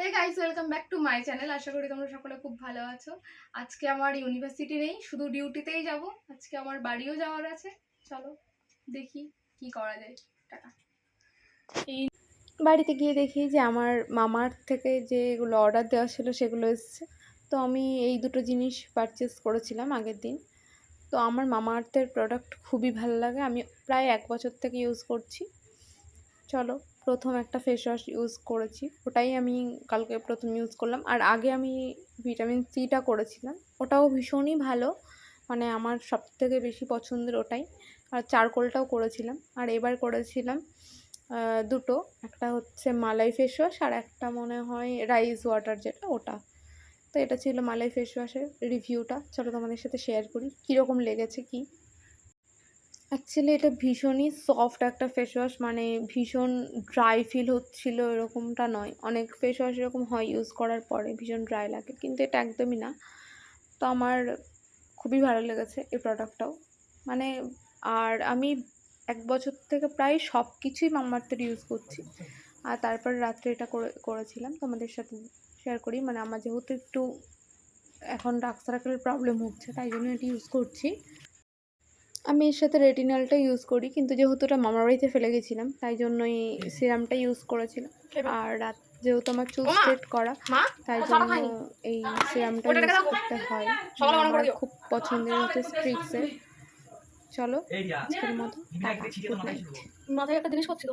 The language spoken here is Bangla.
Hey guys welcome back to my channel আশা করি তোমরা সকলে খুব ভালো আছো। আজকে আমার ইউনিভার্সিটি নেই, শুধু ডিউটিতেই যাব। আজকে আমার বাড়িও যাওয়ার আছে। চলো, দেখি কি করা যায়। টাকা এই বাড়িতে গিয়ে দেখি যে আমার মামার থেকে যেগুলো অর্ডার দেওয়া ছিল সেগুলো এসছে। তো আমি এই দুটো জিনিস পারচেস করেছিলাম আগের দিন। তো আমার মামা আর্থের প্রোডাক্ট খুবই ভালো লাগে। আমি প্রায় এক বছর থেকে ইউজ করছি। চলো, প্রথম একটা ফেস ওয়াশ ইউজ করেছি। ওটাই আমি কালকে প্রথম ইউজ করলাম। আর আগে আমি ভিটামিন সিটা করেছিলাম। ওটাও ভীষণই ভালো। মানে আমার সব থেকে বেশি পছন্দের ওটাই। আর চারকোলটাও করেছিলাম। আর এবার করেছিলাম দুটো। একটা হচ্ছে মালাই ফেস ওয়াশ আর একটা মনে হয় রাইস ওয়াটার যেটা, ওটা। তো এটা ছিল মালাই ফেস ওয়াশের রিভিউটা চলো তোমাদের সাথে শেয়ার করি, কীরকম লেগেছে কি? অ্যাকচুয়ালি এটা ভীষণই সফট একটা ফেস ওয়াশ মানে ভীষণ ড্রাই ফিল হচ্ছিল এরকমটা নয়। অনেক ফেস ওয়াশ এরকম হয় ইউজ করার পরে, ভীষণ ড্রাই লাগে। কিন্তু এটা একদমই না। তো আমার খুবই ভালো লেগেছে এই প্রোডাক্টটাও মানে আর আমি এক বছর থেকে প্রায় সব কিছুই মামার্থের ইউজ করছি। আর তারপর রাত্রে এটা করে, করেছিলাম। তোমাদের সাথে শেয়ার করি। মানে আমার যেহেতু একটু এখন সার্কেল প্রবলেম হচ্ছে, তাই জন্য এটা ইউজ করছি। আমি এর সাথে রেটিনালটা ইউজ করি কিন্তু যেহেতু ওটা মামার বাড়িতে ফেলে গেছিলাম তাই জন্যই সিরামটা ইউজ করেছিলাম আর রাত যেহেতু আমার চুল সেট স্ট্রেট করা তাই জন্য এই সিরামটা ইউজ করতে হয়। আমার খুব পছন্দের হচ্ছে স্ট্রিক্সের চলো আজকের মতো মাথায় একটা জিনিস করছিল